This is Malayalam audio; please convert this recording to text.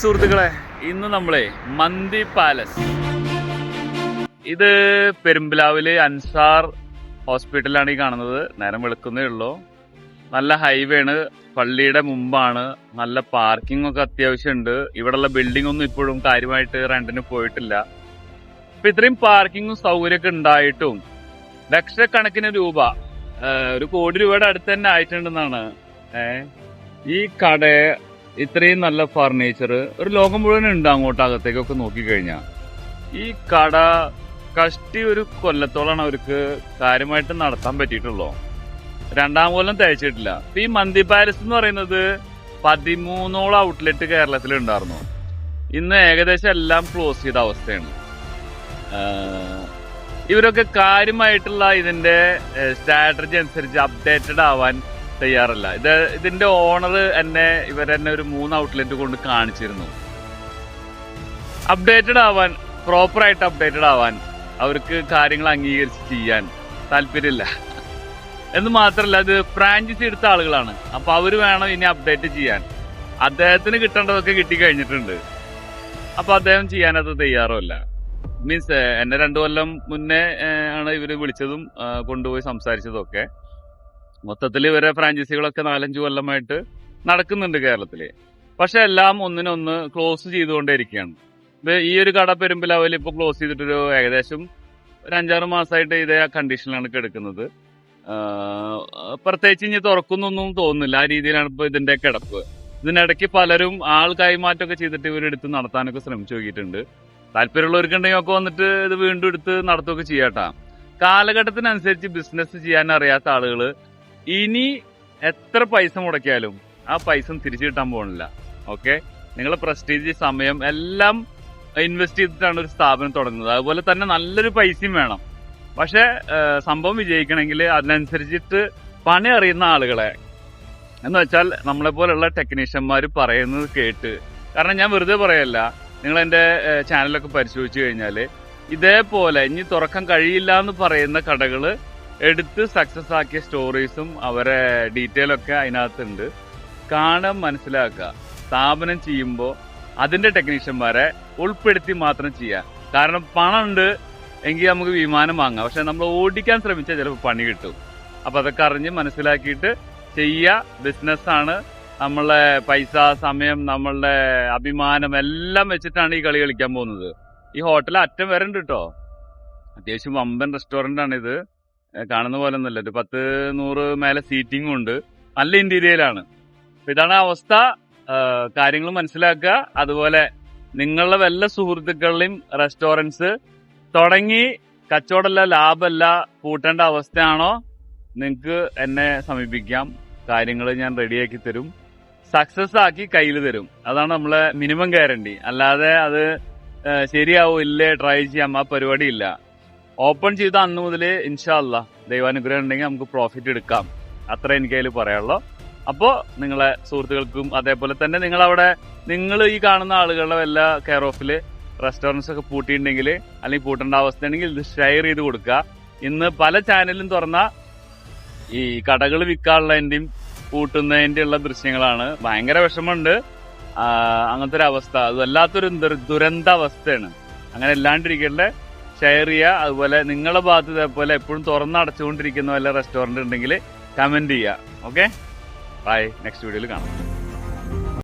സുഹൃത്തുക്കളെ ഇന്ന് നമ്മളെ മന്തി പാലസ്. ഇത് പെരുമ്പലാവിൽ അൻസാർ ഹോസ്പിറ്റലാണ് ഈ കാണുന്നത്. നേരം വെളുക്കുന്നേ ഉള്ളൂ. നല്ല ഹൈവേ ആണ്. പള്ളിയുടെ മുമ്പാണ്. നല്ല പാർക്കിംഗ് ഒക്കെ അത്യാവശ്യം ഉണ്ട് ഇവിടെയുള്ള ബിൽഡിംഗ് ഒന്നും ഇപ്പോഴും കാര്യമായിട്ട് റെന്റിന് പോയിട്ടില്ല. അപ്പൊ ഇത്രയും പാർക്കിങ്ങും സൗകര്യമൊക്കെ ഉണ്ടായിട്ടും ലക്ഷക്കണക്കിന് രൂപ ഒരു കോടി രൂപയുടെ അടുത്ത് തന്നെ ആയിട്ടുണ്ടെന്നാണ്. ഏഹ് ഈ കട ഇത്രയും നല്ല ഫർണിച്ചർ ഒരു ലോകം മുഴുവൻ ഉണ്ട് അങ്ങോട്ട് അകത്തേക്കൊക്കെ നോക്കിക്കഴിഞ്ഞാൽ ഈ കട കഷ്ടി ഒരു കൊല്ലത്തോളാണ് അവർക്ക് കാര്യമായിട്ട് നടത്താൻ പറ്റിയിട്ടുള്ളൂ. രണ്ടാം കൊല്ലം തയ്ച്ചിട്ടില്ല ഈ മന്തി പാലസ് എന്ന് പറയുന്നത് പതിമൂന്നോളം ഔട്ട്ലെറ്റ് കേരളത്തിൽ ഉണ്ടായിരുന്നു ഇന്ന് ഏകദേശം എല്ലാം ക്ലോസ് ചെയ്ത അവസ്ഥയാണ്. ഇവരൊക്കെ കാര്യമായിട്ടുള്ള ഇതിന്റെ സ്ട്രാറ്റജി അനുസരിച്ച് അപ്ഡേറ്റഡ് ആവാൻ തയ്യാറല്ല. ഇത് ഇതിന്റെ ഓണർ എന്നെ ഇവരെന്നെ ഒരു മൂന്ന് ഔട്ട്ലെറ്റ് കൊണ്ട് കാണിച്ചിരുന്നു. അപ്ഡേറ്റഡ് ആവാൻ പ്രോപ്പറായിട്ട് അപ്ഡേറ്റഡ് ആവാൻ അവർക്ക് കാര്യങ്ങൾ അംഗീകരിച്ച് ചെയ്യാൻ താല്പര്യമില്ല. എന്ന് മാത്രമല്ല ഇത് ഫ്രാഞ്ചൈസി എടുത്ത ആളുകളാണ്. അപ്പൊ അവർ വേണം ഇനി അപ്ഡേറ്റ് ചെയ്യാൻ. അദ്ദേഹത്തിന് കിട്ടേണ്ടതൊക്കെ കിട്ടിക്കഴിഞ്ഞിട്ടുണ്ട്. അപ്പൊ അദ്ദേഹം ചെയ്യാനത് തയ്യാറുമല്ല. മീൻസ് എന്നെ രണ്ടു കൊല്ലം മുന്നേ ആണ് ഇവർ വിളിച്ചതും കൊണ്ടുപോയി സംസാരിച്ചതും ഒക്കെ. മൊത്തത്തിൽ ഇവരെ ഫ്രാഞ്ചൈസികളൊക്കെ നാലഞ്ച് കൊല്ലമായിട്ട് നടക്കുന്നുണ്ട് കേരളത്തിൽ പക്ഷെ എല്ലാം ഒന്നിനൊന്ന് ക്ലോസ് ചെയ്തുകൊണ്ടേയിരിക്കുകയാണ്. ഈ ഒരു കട പെരുമ്പിലാവിൽ ഇപ്പൊ ക്ലോസ് ചെയ്തിട്ടൊരു ഏകദേശം ഒരു അഞ്ചാറ് മാസമായിട്ട് ഇതേ കണ്ടീഷനിലാണ് കിടക്കുന്നത് പ്രത്യേകിച്ച് ഇനി തുറക്കുന്നൊന്നും തോന്നുന്നില്ല. ആ രീതിയിലാണ് ഇപ്പൊ ഇതിന്റെ കിടപ്പ്. ഇതിനിടയ്ക്ക് പലരും ആൾ കൈമാറ്റമൊക്കെ ചെയ്തിട്ട് ഇവരെടുത്ത് നടത്താനൊക്കെ ശ്രമിച്ചു നോക്കിയിട്ടുണ്ട്. താല്പര്യമുള്ളവർക്കുണ്ടെങ്കിൽ ഒക്കെ വന്നിട്ട് ഇത് വീണ്ടും എടുത്ത് നടത്തുകയൊക്കെ ചെയ്യാട്ടാ കാലഘട്ടത്തിനനുസരിച്ച് ബിസിനസ് ചെയ്യാൻ അറിയാത്ത ആളുകൾ ഇനി എത്ര പൈസ മുടക്കിയാലും ആ പൈസ തിരിച്ചു കിട്ടാൻ പോകണില്ല ഓക്കെ നിങ്ങളെ പ്രസ്റ്റീജ് സമയം എല്ലാം ഇൻവെസ്റ്റ് ചെയ്തിട്ടാണ് ഒരു സ്ഥാപനം തുടങ്ങുന്നത്. അതുപോലെ തന്നെ നല്ലൊരു പൈസയും വേണം. പക്ഷെ സംഭവം വിജയിക്കണമെങ്കിൽ അതിനനുസരിച്ചിട്ട് പണി അറിയുന്ന ആളുകളെ. എന്ന് വെച്ചാൽ നമ്മളെ പോലുള്ള ടെക്നീഷ്യന്മാർ പറയുന്നത് കേട്ട്. കാരണം ഞാൻ വെറുതെ പറയല്ല. നിങ്ങൾ എന്റെ ചാനലൊക്കെ പരിശോധിച്ചു കഴിഞ്ഞാൽ ഇതേപോലെ ഇനി തുറക്കാൻ കഴിയില്ല എന്ന് പറയുന്ന കടകൾ എടുത്ത് സക്സസ് ആക്കിയ സ്റ്റോറീസും അവരെ ഡീറ്റെയിൽ ഒക്കെ അതിനകത്തുണ്ട്. കാണാൻ മനസ്സിലാക്കുക. സ്ഥാപനം ചെയ്യുമ്പോൾ അതിന്റെ ടെക്നീഷ്യന്മാരെ ഉൾപ്പെടുത്തി മാത്രം ചെയ്യാം. കാരണം പണം ഉണ്ട് എങ്കിൽ നമുക്ക് വിമാനം വാങ്ങാം. പക്ഷെ നമ്മൾ ഓടിക്കാൻ ശ്രമിച്ചാൽ ചിലപ്പോൾ പണി കിട്ടും. അപ്പൊ അതൊക്കെ അറിഞ്ഞ് മനസ്സിലാക്കിയിട്ട് ചെയ്യുക ബിസിനസ്സാണ് നമ്മളെ പൈസ സമയം നമ്മളുടെ അഭിമാനം എല്ലാം വെച്ചിട്ടാണ് ഈ കളി കളിക്കാൻ പോകുന്നത്. ഈ ഹോട്ടൽ അറ്റം വരണ്ട് കേട്ടോ അത്യാവശ്യം വമ്പൻ റെസ്റ്റോറന്റ് ആണ് ഇത് ഏഹ് കാണുന്ന പോലെ ഒന്നല്ല ഒരു പത്ത് നൂറ് മേലെ സീറ്റിംഗും ഉണ്ട്. നല്ല ഇന്റീരിയലാണ് അപ്പൊ ഇതാണ് അവസ്ഥ. കാര്യങ്ങൾ മനസ്സിലാക്കുക. അതുപോലെ നിങ്ങളുടെ വല്ല സുഹൃത്തുക്കളുടെയും റെസ്റ്റോറന്റ്സ് തുടങ്ങി കച്ചവടമല്ല ലാഭമല്ല പൂട്ടേണ്ട അവസ്ഥയാണോ? നിങ്ങൾക്ക് എന്നെ സമീപിക്കാം. കാര്യങ്ങൾ ഞാൻ റെഡിയാക്കി തരും. സക്സസ് ആക്കി കയ്യിൽ തരും. അതാണ് നമ്മളെ മിനിമം ഗ്യാരണ്ടി അല്ലാതെ അത് ശരിയാവും ഇല്ലേ? ട്രൈ ചെയ്യാം. ആ പരിപാടി ഇല്ല ഓപ്പൺ ചെയ്ത അന്ന് മുതൽ ഇൻഷാല്ല ദൈവാനുഗ്രഹം ഉണ്ടെങ്കിൽ നമുക്ക് പ്രോഫിറ്റ് എടുക്കാം. അത്ര എനിക്ക് അതിൽ പറയാനുള്ളൂ. അപ്പോൾ നിങ്ങളെ സുഹൃത്തുക്കൾക്കും അതേപോലെ തന്നെ നിങ്ങൾ അവിടെ നിങ്ങൾ ഈ കാണുന്ന ആളുകളുടെ വല്ല കെയർ ഓഫിൽ റെസ്റ്റോറന്റ്സ് ഒക്കെ പൂട്ടിയിട്ടുണ്ടെങ്കിൽ അല്ലെങ്കിൽ പൂട്ടേണ്ട അവസ്ഥയാണെങ്കിൽ ഇത് ഷെയർ ചെയ്ത് കൊടുക്കുക. ഇന്ന് പല ചാനലും തുറന്ന ഈ കടകൾ വിൽക്കാനുള്ളതിന്റെയും പൂട്ടുന്നതിന്റെ ഉള്ള ദൃശ്യങ്ങളാണ്. ഭയങ്കര വിഷമമുണ്ട്. അങ്ങനത്തെ ഒരു അവസ്ഥ. അത് വല്ലാത്തൊരു ദുരന്ത അവസ്ഥയാണ് അങ്ങനെ അല്ലാണ്ടിരിക്കട്ടെ. ഷെയർ ചെയ്യുക. അതുപോലെ നിങ്ങളുടെ ഭാഗത്ത് ഇതേപോലെ എപ്പോഴും തുറന്നടച്ചുകൊണ്ടിരിക്കുന്ന വല്ല റെസ്റ്റോറന്റ് ഉണ്ടെങ്കിൽ കമന്റ് ചെയ്യുക. ഓക്കെ ബൈ നെക്സ്റ്റ് വീഡിയോയിൽ കാണാം.